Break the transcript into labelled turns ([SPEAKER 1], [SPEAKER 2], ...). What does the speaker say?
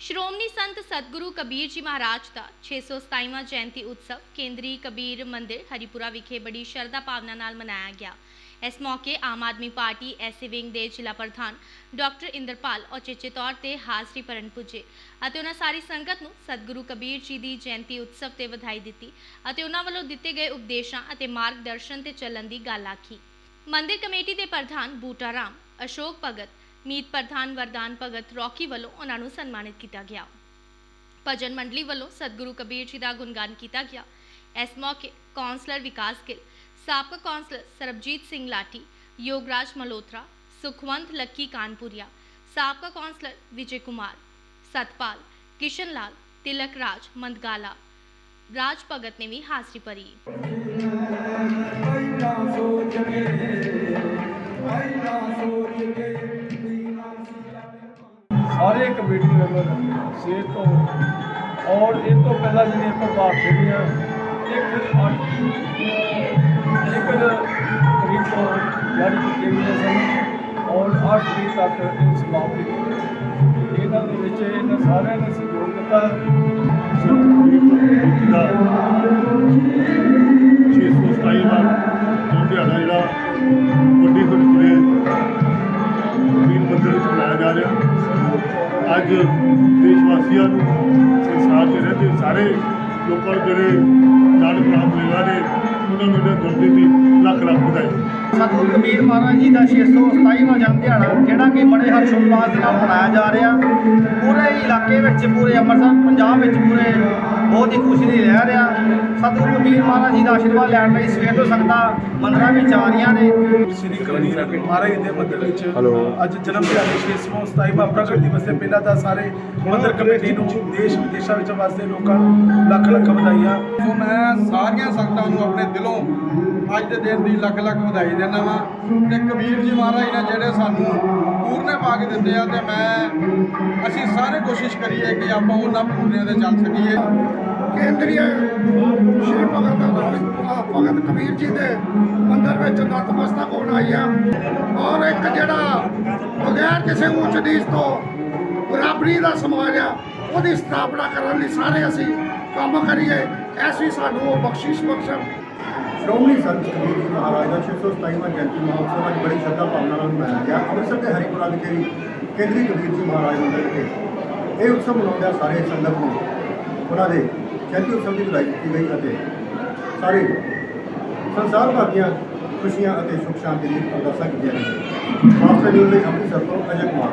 [SPEAKER 1] ਸ਼੍ਰੋਮਣੀ ਸੰਤ ਸਤਿਗੁਰੂ ਕਬੀਰ ਜੀ ਮਹਾਰਾਜ ਦਾ 627ਵਾਂ ਜਯੰਤੀ ਉਤਸਵ ਕੇਂਦਰੀ ਕਬੀਰ ਮੰਦਿਰ ਹਰੀਪੁਰਾ ਵਿਖੇ ਬੜੀ ਸ਼ਰਧਾ ਭਾਵਨਾ ਨਾਲ ਮਨਾਇਆ ਗਿਆ। ਇਸ ਮੌਕੇ Aam Aadmi Party SA wing ਦੇ ਜ਼ਿਲ੍ਹਾ ਪ੍ਰਧਾਨ ਡਾਕਟਰ ਇੰਦਰਪਾਲ ਔਚੇਚੇ ਤੌਰ ਤੇ ਹਾਜ਼ਰੀ ਭਰਨ ਪੁੱਜੇ ਅਤੇ ਉਹਨਾਂ ਸਾਰੀ ਸੰਗਤ ਨੂੰ ਸਤਿਗੁਰੂ ਕਬੀਰ ਜੀ ਦੀ ਜਯੰਤੀ ਉਤਸਵ ਤੇ ਵਧਾਈ ਦਿੱਤੀ ਅਤੇ ਉਹਨਾਂ ਵੱਲੋਂ ਦਿੱਤੇ ਗਏ ਉਪਦੇਸ਼ਾਂ ਅਤੇ ਮਾਰਗਦਰਸ਼ਨ ਤੇ ਚੱਲਣ ਦੀ ਗੱਲ ਆਖੀ। ਮੰਦਿਰ ਕਮੇਟੀ ਦੇ ਪ੍ਰਧਾਨ ਬੂਟਾ ਰਾਮ, ਅਸ਼ੋਕ ਭਗਤ ਮੀਤ ਪ੍ਰਧਾਨ ਵਰਦਾਨ ਭਗਤ ਰੌਕੀ ਵੱਲੋਂ ਉਹਨਾਂ ਨੂੰ ਸਨਮਾਨਿਤ ਕੀਤਾ ਗਿਆ ਭਜਨ ਮੰਡਲੀ ਵੱਲੋਂ ਸਤਿਗੁਰੂ ਕਬੀਰ ਜੀ ਦਾ ਗੁਣਗਾਨ ਕੀਤਾ ਗਿਆ ਇਸ ਮੌਕੇ ਕੌਂਸਲਰ ਵਿਕਾਸ ਗਿੱਲ ਸਾਬਕਾ ਕੌਂਸਲਰ ਸਰਬਜੀਤ ਸਿੰਘ ਲਾਠੀ ਯੋਗਰਾਜ ਮਲਹੋਤਰਾ ਸੁਖਵੰਤ ਲੱਕੀ ਕਾਨਪੁਰੀਆ ਸਾਬਕਾ ਕੌਂਸਲਰ ਵਿਜੇ ਕੁਮਾਰ ਸਤਪਾਲ ਕਿਸ਼ਨ ਲਾਲ ਤਿਲਕ ਰਾਜ ਮੰਦਗਾਲਾ ਰਾਜ ਭਗਤ ਨੇ ਵੀ ਹਾਜ਼ਰੀ ਭਰੀ
[SPEAKER 2] ਆਈਨਾ ਸੋਚ ਕੇ ਆਈਨਾ ਸੋਚ ਕੇ ਦੀਨਾ ਸਾਰੇ ਕਮੇਟੀ ਮੈਂਬਰ ਸੇ ਤੋਂ ਔਰ ਇਹ ਤੋਂ ਪਹਿਲਾਂ ਜਿਹੜੀਆਂ ਪ੍ਰਭਾਵ ਜਿਹੜੀਆਂ ਇੱਕ ਅੱਠ, ਇੱਕ ਤਰੀਕ ਤੋਂ ਜਾਰੀ ਕੀਤੇ ਗਈਆਂ ਸਨ ਔਰ 8 ਤਰੀਕ ਤੱਕ ਇਹ ਸਮਾਪਤੀ। ਇਹਨਾਂ ਦੇ ਵਿੱਚ ਇਹਨਾਂ ਸਾਰਿਆਂ ਨੇ ਸਹਿਯੋਗ ਦਿੱਤਾ।
[SPEAKER 3] ਅੱਜ ਦੇਸ਼ ਵਾਸੀਆਂ ਨੂੰ ਸੰਸਾਰ 'ਚ ਰਹਿੰਦੇ ਸਾਰੇ ਲੋਕਾਂ ਜਿਹੜੇ ਨਾਲ ਨਾਮ ਲੈਵਾ ਨੇ ਉਹਨਾਂ ਨੂੰ ਜਿਹੜੇ ਦੀ ਉਹਨਾਂ ਖਿਲਾਫ ਵਧਾਈ
[SPEAKER 4] ਸਤਿਗੁਰੂ ਕਬੀਰ ਮਹਾਰਾਜ ਜੀ ਦਾ 627ਵਾਂ ਜਨਮ ਦਿਹਾੜਾ ਜਿਹੜਾ ਕਿ ਬੜੇ ਹਰਸ਼ੋਲਵਾਸ ਨਾਲ ਮਨਾਇਆ ਜਾ ਰਿਹਾ। ਪੂਰੇ ਇਲਾਕੇ ਵਿੱਚ ਪੂਰੇ ਅੰਮ੍ਰਿਤਸਰ ਪੰਜਾਬ ਵਿੱਚ ਪੂਰੇ ਬਹੁਤ ਹੀ ਖੁਸ਼ੀ ਦੀ ਲਹਿਰ ਰਿਹਾ ਸਤਿਗੁਰੂ ਕਬੀਰ ਮਹਾਰਾਜ ਜੀ ਦਾ ਆਸ਼ੀਰਵਾਦ ਲੈਣ ਲਈ ਸਵੇਰ ਤੋਂ ਸੰਗਤਾਂ ਮੰਦਰਾਂ ਵਿੱਚ ਆ ਰਹੀਆਂ ਨੇ।
[SPEAKER 5] ਸ੍ਰੀ ਕਬੀਰ ਮਹਾਰਾਜ ਦੇ ਮੰਦਰ ਵਿੱਚ ਅੱਜ ਜਨਮ ਦਿਹਾੜੇ 627ਵਾਂ ਪ੍ਰਗਟ ਦਿਵਸ ਤੇ ਪਹਿਲਾਂ ਤਾਂ ਸਾਰੇ ਮੰਦਰ ਕਮੇਟੀ ਨੂੰ ਦੇਸ਼ ਵਿਦੇਸ਼ਾਂ ਵਿੱਚ ਵਸਦੇ ਲੋਕਾਂ ਨੂੰ ਲੱਖ ਲੱਖ ਵਧਾਈਆਂ।
[SPEAKER 6] ਸੋ ਮੈਂ ਸਾਰੀਆਂ ਸੰਗਤਾਂ ਨੂੰ ਆਪਣੇ ਦਿਲੋਂ ਅੱਜ ਦੇ ਦਿਨ ਦੀ ਲੱਖ ਲੱਖ ਵਧਾਈ ਦਿੰਦਾ ਵਾਂ। ਤੇ ਕਬੀਰ ਜੀ ਮਹਾਰਾਜ ਨੇ ਜਿਹੜੇ ਸਾਨੂੰ ਪੂਰਨੇ ਪਾ ਕੇ ਦਿੱਤੇ ਆ ਤੇ ਮੈਂ ਅਸੀਂ ਸਾਰੇ ਕੋਸ਼ਿਸ਼ ਕਰੀਏ ਕਿ ਆਪਾਂ ਉਹਨਾਂ ਪੂਰਨਿਆਂ ਤੇ ਚੱਲ ਸਕੀਏ।
[SPEAKER 7] ਕੇਂਦਰੀ ਸ਼੍ਰੀ ਭਗਤ ਅ, ਭਗਤ ਕਬੀਰ ਜੀ ਦੇ ਮੰਦਰ ਵਿੱਚ ਨਤਮਸਤਕ ਹੋਣ ਆਈ ਆ। ਔਰ ਇੱਕ ਜਿਹੜਾ ਬਗੈਰ ਕਿਸੇ ਉੱਚ ਨੀਚ ਤੋਂ ਬਰਾਬਰੀ ਦਾ ਸਮਾਜ ਆ ਉਹਦੀ ਸਥਾਪਨਾ ਕਰਨ ਲਈ ਸਾਰੇ ਅਸੀਂ ਕੰਮ ਕਰੀਏ। ਐਸੀ ਸਾਨੂੰ ਉਹ ਬਖਸ਼ਿਸ਼ ਬਖਸ਼ਣ
[SPEAKER 8] ਸ਼੍ਰੋਮਣੀ ਸੰਤ ਕਬੀਰ ਜੀ ਮਹਾਰਾਜ ਦਾ 627ਵਾਂ ਜਯੰਤੀ ਮਹੋਤਸਵ ਅੱਜ ਬੜੀ ਸ਼ਰਧਾ ਭਾਵਨਾ ਨਾਲ ਮਨਾਇਆ ਗਿਆ। ਅੰਮ੍ਰਿਤਸਰ ਦੇ ਹਰੀਪੁਰਾ ਵਿਖੇ ਵੀ ਕੇਂਦਰੀ ਕਬੀਰ ਜੀ ਮਹਾਰਾਜ ਮੰਦਿਰ ਵਿਖੇ ਇਹ ਉਤਸਵ ਮਨਾਉਂਦਿਆਂ ਸਾਰੇ ਸੰਗਤ ਨੂੰ ਉਹਨਾਂ ਦੇ ਜਯੰਤੀ ਉਤਸਵ ਦੀ ਵਧਾਈ ਦਿੱਤੀ ਗਈ ਅਤੇ ਸਾਰੇ ਸੰਸਾਰ ਭਰ ਦੀਆਂ ਖੁਸ਼ੀਆਂ ਅਤੇ ਸੁੱਖ ਸ਼ਾਂਤੀ ਦੀ ਅਰਦਾਸਾਂ ਕੀਤੀਆਂ ਗਈਆਂ। ਮਾਸਟਰ ਨਿਊਜ਼ ਦੇ ਅੰਮ੍ਰਿਤਸਰ ਤੋਂ ਅਜੇ ਕੁਮਾਰ।